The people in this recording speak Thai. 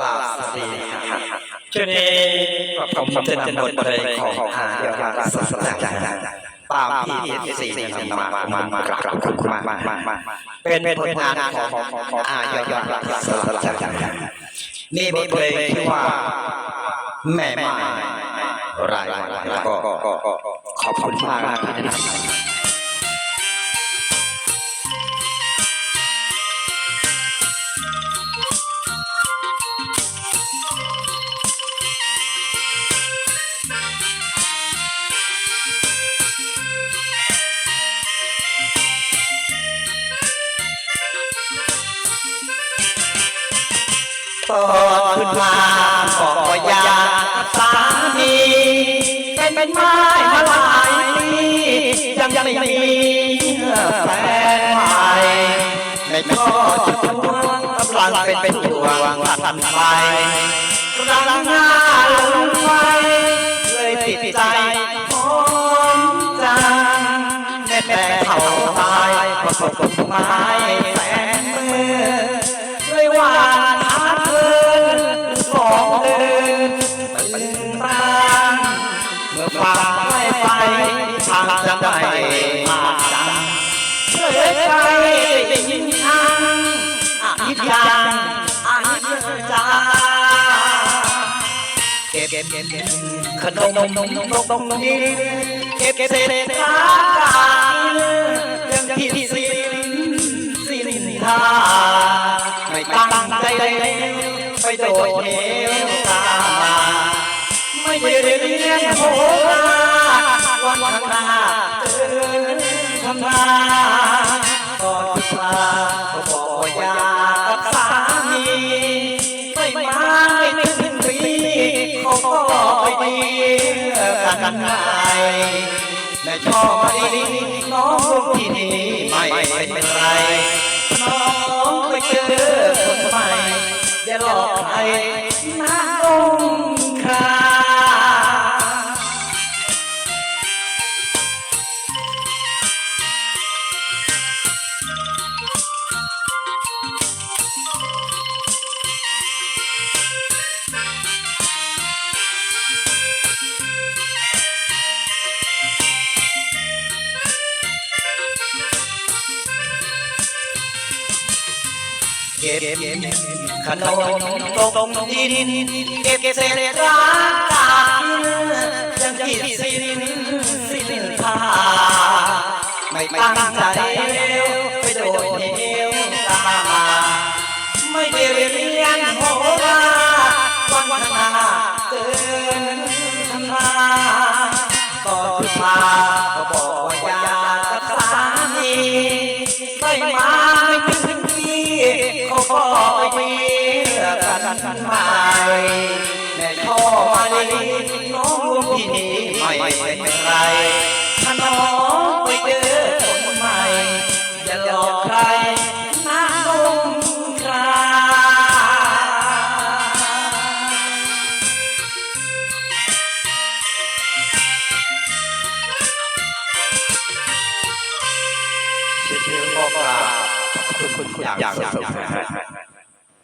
กราบสวัสดีครับช่วงนี้ผมจะนำบทเพลงของอาเดียวราศาสตราจารย์ตามที่เอฟซีนำมามามากราบขอบคุณมากมามาเป็นผลงานของขอาเดียวราศาสตราจารย์นี่บทเพลงที่ว่าแม่ไม้รายวันก็ขอบคุณมากนะครับ ตอนขึ้นมาบอกว่าอยากสามีเป็นไม้มาหลายปียังไม่มีแฟนใหม่ไม่ก็จะทวงกำลังเป็นเป็นดวงทันไปกำลังหน้าลงไฟเลยติดใจหอมจังแม่แม่เขาตายเพราะตกไม้แฟน จังอาทิตย์จาเก็บเก็บเก็บเก็บขนมนมนมนมนมนมเก็บเก็บเศษข้าวยังที่สิสินทาไม่ตั้งใจเลยไปโดดเหวตามาไม่ได้เรียนโหราวันข้างหน้าเดินทำนา กันไงแม่ชอบดีน้องที่นี่ไม่เป็นไร น้องไปเจอคนใหม่อย่าหลอกใคร เก็บขนมตกดินเก็บเศษร้างกายังกิดสิ้นสิ้นทาไม่ตั้งใจไปโดนเหวตาม แม่ชอมาลีน้องรวมที่นี่ไม่เป็นไรถ้าน้องไปเจอคนใหม่อย่าหลอกใครนะน้องคราชื่อบอกว่าขอบคุณคุณอย่างอย่างสุด